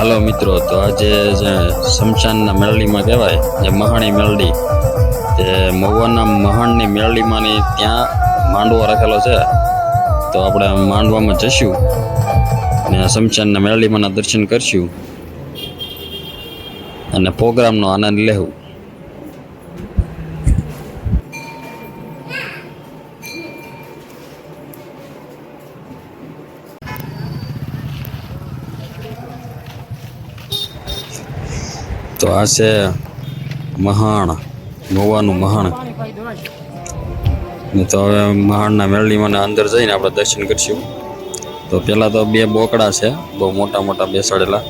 હાલો મિત્રો, તો આજે જે શમશાનના મેળડીમાં કહેવાય, જે મહાણી મેળડી, તે મહુવાના મહાણની મેળડીમાંની ત્યાં માંડવો રાખેલો છે. તો આપણે માંડવામાં જઈશું અને શમશાનના મેળડીમાંના દર્શન કરશું અને પ્રોગ્રામનો આનંદ લેવું તો આ છે મહાણ, ગોવાનું મહાણ. ને તો હવે મહાણના મેળલીમાં અંદર જઈને આપણે દર્શન કરીશું. તો પહેલાં તો બે બોકડા છે, બહુ મોટા મોટા બેસાડેલા.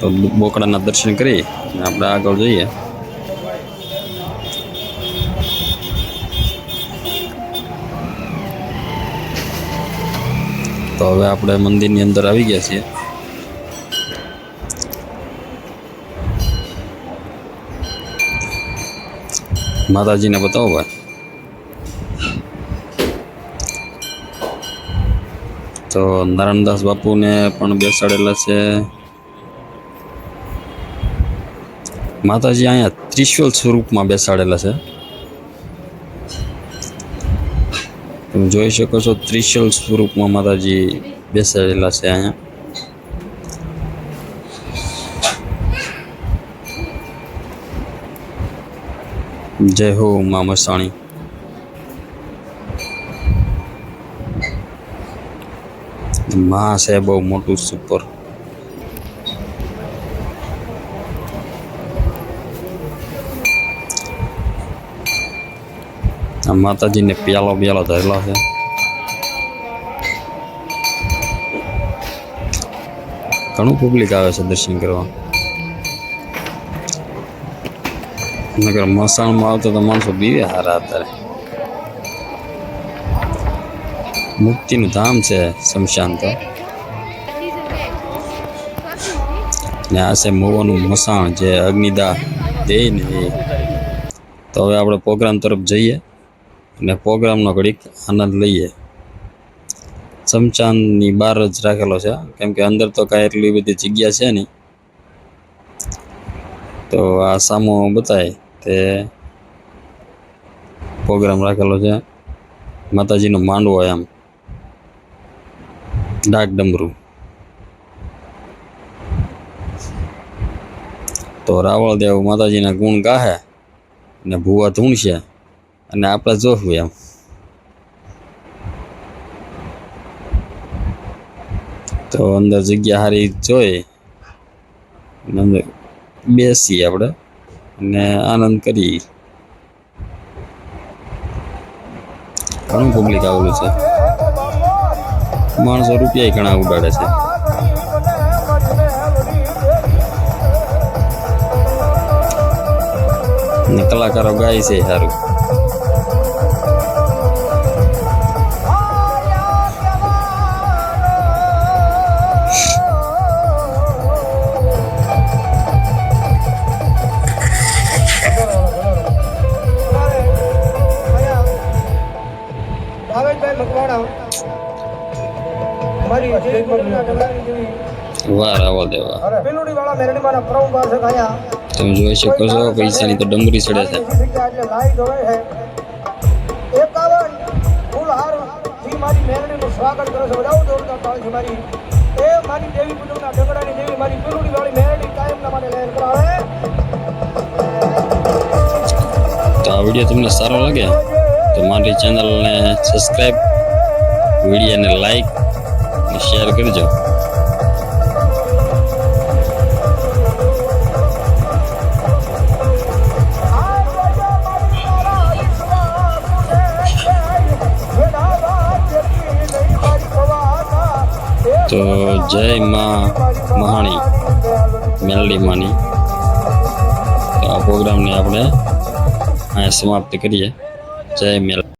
તો બોકડાના દર્શન કરી આપણે આગળ જઈએ. તો હવે આપણે મંદિરની અંદર આવી ગયા છીએ. માતાજીને બતાવો ભાઈ. તો નારાયણદાસ બાપુને પણ બેસાડેલા છે. માતાજી અહીંયા ત્રિશુલ સ્વરૂપમાં બેસાડેલા છે. તમે જોઈ શકો છો ત્રિશુલ સ્વરૂપમાં માતાજી બેસાડેલા છે અહીંયા. જય હો મા મસાણી માં છે બહુ મોટું સુપર આ માતાજીને પ્યાલો પ્યાલો ધરેલો છે. ઘણું પબ્લિક આવે છે દર્શન કરવા. નગર મસાણમાં આવતા તો માણસો બીવે હારા અત્યારે. મુક્તિનું ધામ છે શમશાન તો. ને આ છે મોવાનું મસાણ જે અગ્નિદા દે ને એ. તો હવે આપણે પ્રોગ્રામ તરફ જઈએ અને પ્રોગ્રામનો ઘડીક આનંદ લઈએ. શમશાનની બહાર જ રાખેલો છે. કેમ કે અંદર તો કાંઈ એટલી બધી જગ્યા છે નહીં. તો આ સામો બતાય તે પ્રોગ્રામ રાખેલો છે. માતાજીનો માંડવો એમ. ડાક ડમરું. તો રાવળ દેવ માતાજીના ગુણ ગાહે અને ભૂવા ધૂણશે અને આપણે જોશું એમ. તો અંદર જગ્યા સારી જોઈ. અંદર બેસીએ આપણે અને આનંદ કરી ઘણું પબ્લિક આવેલું છે. માણસો રૂપિયા ઘણા ઉડાડે છે. ને કલાકારો ગાય છે સારું. ડગાની આવો દેવા. તમે જોઈ શકો છો, પૈસાની ડમરી ચડે છે. છે મારી મેરડીનું સ્વાગત કરે છે બજાવો મારી એ મારી દેવી પૂજનના ઢગડાની જેવી મારી પેલુડી વાળી મેરડી કાયમના માટે તો આ તમને સારો લાગે, તો મારી ચેનલને સબસ્ક્રાઈબ વિડીયોને લાઈક શેર કરજો. તો જય માં મહાણી, મેલડી માની. તો આ પ્રોગ્રામને આપણે અહીંયા સમાપ્ત કરીએ. જય મેલ